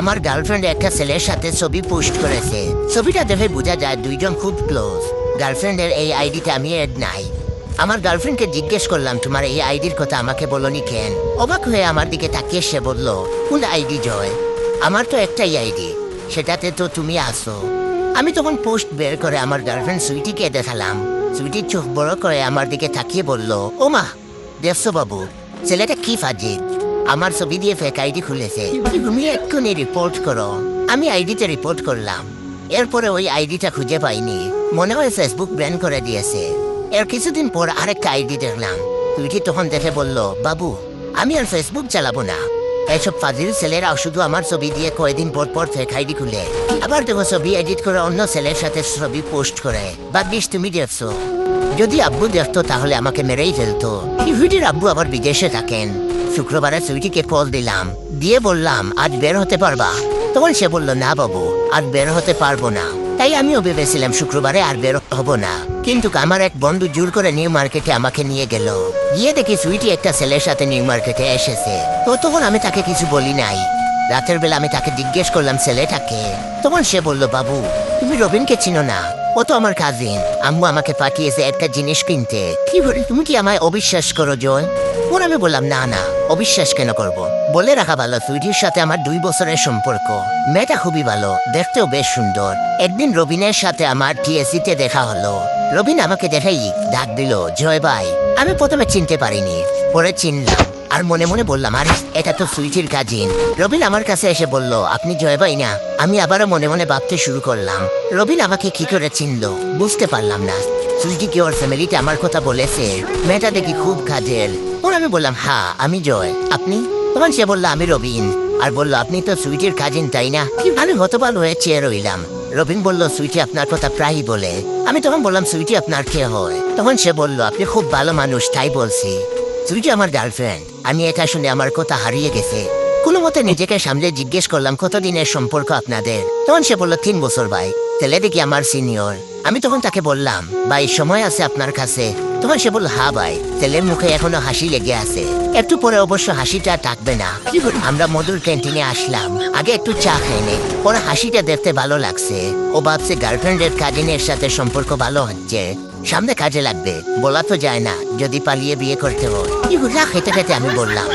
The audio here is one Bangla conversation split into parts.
আমার গার্লফ্রেন্ড একটা ছেলের সাথে ছবি পোস্ট করেছে। ছবিটা দেখে বোঝা যায় দুইজন খুব ক্লোজ। গার্লফ্রেন্ডের এই আইডিটা আমি এড নাই। আমার গার্লফ্রেন্ডকে জিজ্ঞেস করলাম, তোমার এই আইডির কথা আমাকে বলনি কেন? অবাক হয়ে আমার দিকে তাকিয়ে সে বলল, কোন আইডি, জয়? আমার তো একটাই আইডি। সেটাতে তো তুমি আসো আমি তখন পোস্ট বের করে আমার গার্লফ্রেন্ড সুইটিকে দেখালাম। সুইটির চোখ বড় করে আমার দিকে তাকিয়ে বলল ও মা দেখছ বাবু, ছেলেটা কি ফাজিদ আমার ছবি দিয়ে ফেক আইডি খুলেছে। তুমি এক্ষুনি রিপোর্ট করো। আমি আইডিতে রিপোর্ট করলাম। এরপরে ওই আইডিটা খুঁজে পাইনি। মনে হয় ফেসবুক ব্যান করে দিয়েছে। এর কিছুদিন পর আরেকটা আইডি দেখলাম। তুইটি তখন দেখে বলল, বাবু, আমি আর ফেসবুক চালাবো না। এসব ফাজিল ছেলেরা শুধু আমার ছবি দিয়ে কয়েকদিন পর পর ফেক আইডি খুলে। আবার দেখো ছবি এডিট করে অন্য ছেলের সাথে ছবি পোস্ট করে। ভাগ্যিস তুমি দেখছ। যদি আব্বু দেখতো তাহলে আমাকে মেরেই ফেলতো। ইহুদির আব্বু আবার বিদেশে থাকেন। শুক্রবারে সুইটিকে কল দিলাম। দিয়ে বললাম, আজ বের হতে পারবা? তখন সে বলল, না বাবু আর বের হতে পারব না। তাই আমিও ভেবেছিলাম শুক্রবারে আর বের হব না। কিন্তু আমার এক বন্ধু জোর করে নিউ মার্কেটে আমাকে নিয়ে গেল। গিয়ে দেখি সুইটি একটা ছেলের সাথে নিউ মার্কেটে এসেছে। তো তখন আমি তাকে কিছু বলি নাই। রাতের বেলা আমি তাকে জিজ্ঞেস করলাম, ছেলেটাকে? তখন সে বলল, বাবু, তুমি রবিনকে চিনো না। ও তো আমার কাজিন আম্মু আমাকে পাঠিয়েছে একটা জিনিস কিনতে। কি তুমি কি আমায় অবিশ্বাস করো, জয়? ওর আমি বললাম, না না। অবিশ্বাস কেন করব? বলে রাখা ভালো সুইটির সাথে আমার দুই বছরের সম্পর্ক। মেয়েটা খুবই ভালো, দেখতেও বেশ সুন্দর। একদিন রবিনের সাথে আমার টিএসিতে দেখা হলো। রবিন আমাকে দেখাই ডাক দিল, জয় ভাই। আমি প্রথমে চিনতে পারিনি, পরে চিনলাম। আর মনে মনে বললাম, আরে, এটা তো সুইটির কাজিন রবিন আমার কাছে এসে বলল, আপনি জয় ভাই না? আমি আবারও মনে মনে ভাবতে শুরু করলাম। রবিন আমাকে কি করে চিনলো, বুঝতে পারলাম না। সুইটি কি ওর ফ্যামিলিতে আমার কথা বলেছে? মেয়েটা দেখি খুব কাজের। আমি বললাম হ্যাঁ আমি জয় আপনি? তখন সে বলল, আমি রবিন। আর বলল, আপনি তো সুইটির কাজিন, তাই না? আমি হতবাল হয়ে চেয়ে রইলাম। রবিন বলল, সুইটি আপনার কথা প্রায়ই বলে। আমি তখন বললাম, সুইটি আপনার কে হয়? তখন সে বলল, আপনি খুব ভালো মানুষ, তাই বলছি। সুইটি আমার গার্লফ্রেন্ড আমি এটা শুনে আমার কথা হারিয়ে গেছে। কোনো মতে নিজেকে সামলে জিজ্ঞেস করলাম, কতদিনের সম্পর্ক আপনাদের? তখন সে বলল, তিন বছর ভাই। ছেলে দেখি আমার সিনিয়র আমি তখন তাকে বললাম, ভাই, সময় আছে আপনার কাছে। তখন সে বলল হা ভাই ছেলের মুখে এখনও হাসি লেগে আছে। একটু পরে অবশ্য হাসিটা থাকবে না। আমরা মধুর ক্যান্টিনে আসলাম। আগে একটু চা খেয়ে নে। পরে হাসিটা দেখতে ভালো লাগছে। ও ভাবছে গার্লফ্রেন্ডের কাজিনের সাথে সম্পর্ক ভালো হচ্ছে। সামনে কাজে লাগবে। বলা তো যায় না যদি পালিয়ে বিয়ে করতে হয়। এগুলা খেতে খেতে আমি বললাম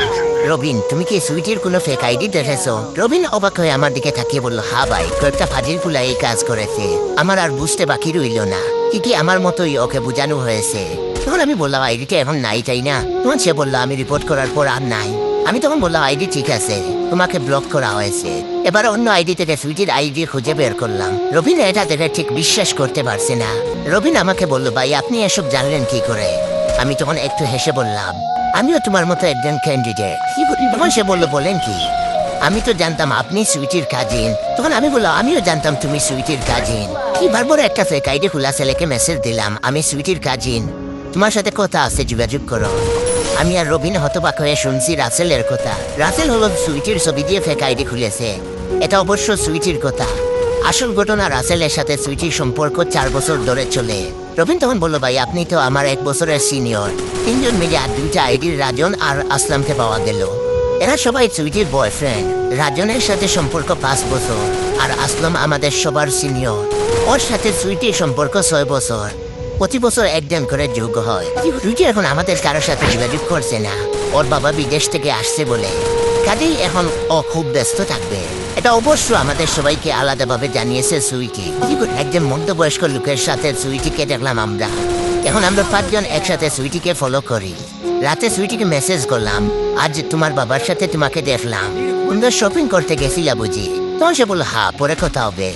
রবিন তুমি কি সুইটির কোনো ফেক আইডি দেখেছ? রবিন অবাক হয়ে আমার দিকে তাকিয়ে বলল হা ভাই কয়েকটা ফাজিল পুলা এই কাজ করেছে। আমার আর বুঝতে বাকি রইল না। কি কি আমার মতোই ওকে বোঝানো হয়েছে। তখন আমি বললাম আইডিটা এখন নাই, তাই না? তখন সে বলল, আমি রিপোর্ট করার পর আর নাই। আমি তখন বললাম, আইডি ঠিক আছে, তোমাকে ব্লক করা হয়েছে। এবার অন্য আইডি থেকে সুইটির আইডি খুঁজে বের করলাম। রবিন এটা দেখে ঠিক বিশ্বাস করতে পারছে না। রবিন আমাকে বলল, ভাই, আপনি এসব জানলেন কি করে? আমি তখন একটু হেসে বললাম, আমিও তোমার মতো একজন ক্যান্ডিডেট তখন সে বলল, বলেন কি? আমি তো জানতাম, আপনি সুইটির কাজিন তখন আমি বললাম, আমিও জানতাম তুমি সুইটির কাজিন কি বারবার একটা ফেক আইডি খোলা ছেলেকে মেসেজ দিলাম, আমি সুইটির কাজিন তোমার সাথে কথা আছে, যোগাযোগ করো। আমি আর রবিন হতবাক হয়ে শুনছি রাসেলের কথা। রাসেল হলো সুইটির ছবি দিয়ে ফেক আইডি খুলেছে। এটা অবশ্য সুইটির কথা। আসল ঘটনা রাসেলের সাথে সুইটির সম্পর্ক চার বছর ধরে চলে। রবিন তখন বলল, ভাই, আপনি তো আমার এক বছরের সিনিয়র তিনজন মিলে আর দুইটা আইডির রাজন আর আসলামকে পাওয়া গেল। এরা সবাই সুইটির বয়ফ্রেন্ড রাজনের সাথে সম্পর্ক পাঁচ বছর। আর আসলাম আমাদের সবার সিনিয়র ওর সাথে সুইটির সম্পর্ক ছয় বছর। প্রতি বছর একজন করে যোগ হয়। রুচি এখন আমাদের কারোর সাথে যোগাযোগ করছে না। ওর বাবা বিদেশ থেকে আসছে বলে। কাজেই এখন ও খুব ব্যস্ত থাকবে। এটা অবশ্য আমাদের সবাইকে আলাদাভাবে জানিয়েছে সুইটি। একজন মধ্যবয়স্ক লোকের সাথে সুইটিকে দেখলাম আমরা। এখন আমরা পাঁচজন একসাথে সুইটিকে ফলো করি। রাতে সুইটিকে মেসেজ করলাম, আজ তোমার বাবার সাথে তোমাকে দেখলাম। তোমরা শপিং করতে গেছিলা বুঝি? তখন সে বলল হা পরে কথা হবে।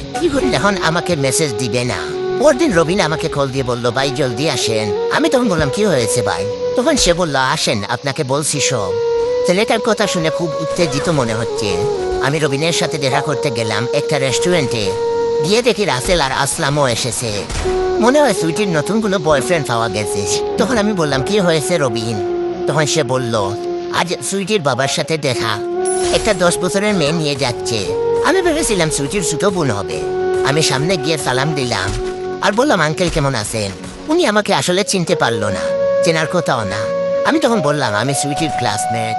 এখন আমাকে মেসেজ দিবে না। পরদিন রবিন আমাকে কল দিয়ে বলল, ভাই, জলদি আসেন। আমি তখন বললাম, কি হয়েছে ভাই? তখন সে বলল, আসেন, আপনাকে বলছি সব। ছেলেটার কথা শুনে খুব উত্তেজিত মনে হচ্ছে। আমি রবিনের সাথে দেখা করতে গেলাম একটা রেস্টুরেন্টে। গিয়ে দেখি রাসেল আর আসলামও এসেছে। মনে হয় সুইটির নতুন কোনো বয়ফ্রেন্ড পাওয়া গেছে। তখন আমি বললাম, কি হয়েছে রবিন? তখন সে বলল, আজ সুইটির বাবার সাথে দেখা। একটা দশ বছরের মেয়ে নিয়ে যাচ্ছে। আমি ভেবেছিলাম সুইটির ছোট বোন হবে। আমি সামনে গিয়ে সালাম দিলাম। আর বললাম, আঙ্কেল, কেমন আছেন? উনি আমাকে আসলে চিনতে পারল না। চেনার কথাও না আমি তখন বললাম, আমি সুইটির ক্লাসমেট।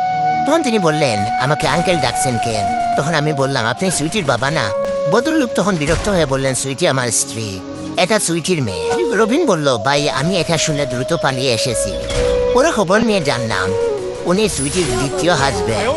তখন তিনি বললেন, আমাকে আঙ্কেল ডাকছেন কেন? তখন আমি বললাম, আপনি সুইটির বাবা না? ভদ্রলোক তখন বিরক্ত হয়ে বললেন, সুইটি আমার স্ত্রী। এটা সুইটির মেয়ে। রবিন বলল, ভাই, আমি এটা শুনে দ্রুত পালিয়ে এসেছি। ওরা খবর নিয়ে জানলাম উনি সুইটির দ্বিতীয় হাজবেন্ড